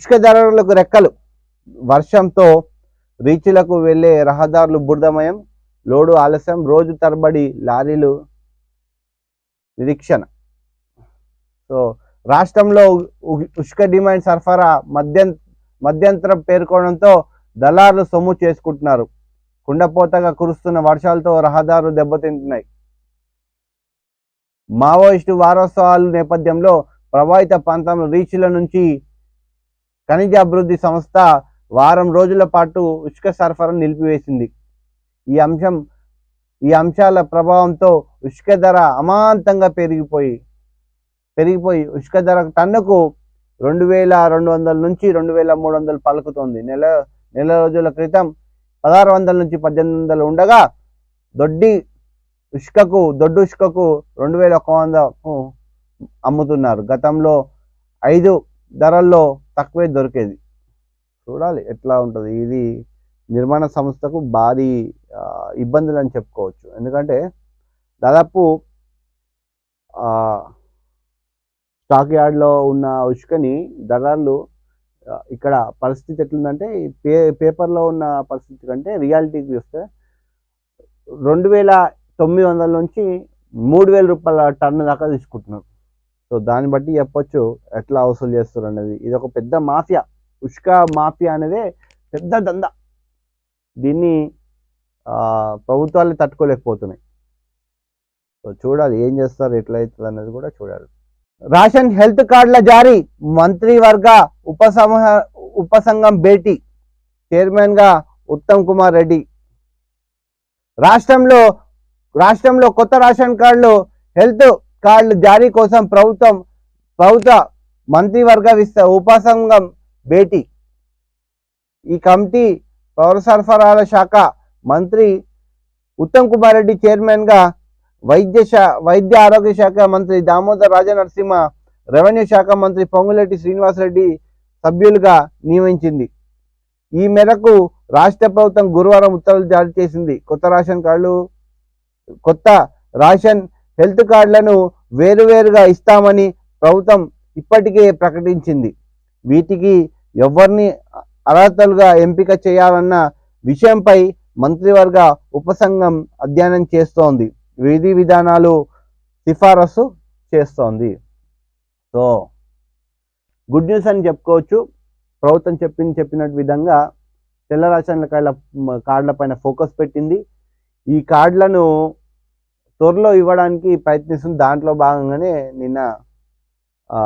ఇసుకదారులకు రెక్కలు. వర్షంతో రీచ్లకు వెళ్ళే రహదారులు బురదమయం లోడు ఆలస్యం రోజు తరబడి లారీలు నిరీక్షణ. సో రాష్ట్రంలో ఉష్క డిమాండ్ సరఫరా మధ్య మధ్యంతరం పేర్కొనడంతో దళారులు సొమ్ము చేసుకుంటున్నారు. కుండపోతగా కురుస్తున్న వర్షాలతో రహదారులు దెబ్బతింటున్నాయి. మావోయిస్టు వారోత్సవాలు నేపథ్యంలో ప్రభావిత ప్రాంతంలో రీచ్ల నుంచి ఖనిజ అభివృద్ధి సంస్థ వారం రోజుల పాటు ఉష్క సరఫరాను నిలిపివేసింది. ఈ అంశం ఈ అంశాల ప్రభావంతో ఉష్క ధర అమాంతంగా పెరిగిపోయి పెరిగిపోయి ఉష్క ధర టన్నుకు రెండు వేల రెండు వందల నుంచి రెండు వేల మూడు వందలు పలుకుతోంది. నెల నెల రోజుల క్రితం పదహారు వందల నుంచి పద్దెనిమిది వందలు ఉండగా దొడ్డి ఉష్కకు దొడ్డు ఉష్కకు రెండు వేల ఒక వందకు అమ్ముతున్నారు. గతంలో ఐదు ధరల్లో తక్కువే దొరికేది. చూడాలి ఎట్లా ఉంటుంది. ఇది నిర్మాణ సంస్థకు భారీ ఇబ్బందులు అని చెప్పుకోవచ్చు. ఎందుకంటే దాదాపు స్టాక్ యార్డ్లో ఉన్న ఉష్కని దళారులు ఇక్కడ పరిస్థితి ఎట్లుందంటే పే పేపర్లో ఉన్న పరిస్థితి కంటే రియాలిటీకి చూస్తే రెండు వేల తొమ్మిది వందల నుంచి మూడు వేల రూపాయల టన్ను దాకా తీసుకుంటున్నారు. సో దాన్ని బట్టి చెప్పొచ్చు ఎట్లా వసూలు చేస్తారు అనేది. ఇది ఒక పెద్ద మాఫియా. ఉష్క మాఫియా అనేది పెద్ద దంద. దీన్ని ప్రభుత్వాలు తట్టుకోలేకపోతున్నాయి. సో చూడాలి ఏం చేస్తారు ఎట్లా అవుతుంది అనేది కూడా చూడాలి. రేషన్ హెల్త్ కార్డుల జారీ. మంత్రివర్గ ఉపసంహ ఉపసంఘం భేటీ. చైర్మన్గా ఉత్తమ్ కుమార్ రెడ్డి. రాష్ట్రంలో రాష్ట్రంలో కొత్త రేషన్ కార్డులు హెల్త్ కార్డుల జారీ కోసం ప్రభుత్వం ప్రభుత్వ మంత్రివర్గ విస్త ఉపసంఘం భేటీ. ఈ కమిటీ పౌర సరఫరాల శాఖ మంత్రి ఉత్తమ్ కుమార్ రెడ్డి చైర్మన్గా వైద్య శా వైద్య ఆరోగ్య శాఖ మంత్రి దామోదర్ రాజనరసింహ రెవెన్యూ శాఖ మంత్రి పొంగులేటి శ్రీనివాసరెడ్డి సభ్యులుగా నియమించింది. ఈ మేరకు రాష్ట్ర ప్రభుత్వం గురువారం ఉత్తర్వులు జారీ చేసింది. కొత్త రేషన్ కార్డులు కొత్త రేషన్ హెల్త్ కార్డులను వేరువేరుగా ఇస్తామని ప్రభుత్వం ఇప్పటికే ప్రకటించింది. వీటికి ఎవరిని అర్హతలుగా ఎంపిక చేయాలన్న విషయంపై మంత్రివర్గ ఉపసంఘం అధ్యయనం చేస్తోంది. విధి విధానాలు సిఫారసు చేస్తోంది. సో గుడ్ న్యూస్ అని చెప్పుకోవచ్చు. ప్రభుత్వం చెప్పింది చెప్పినట్టు విధంగా తెల్ల రేషన్ కార్డుల కార్డుల పైన ఫోకస్ పెట్టింది. ఈ కార్డులను త్వరలో ఇవ్వడానికి ప్రయత్నిస్తుంది దాంట్లో భాగంగానే నిన్న ఆ,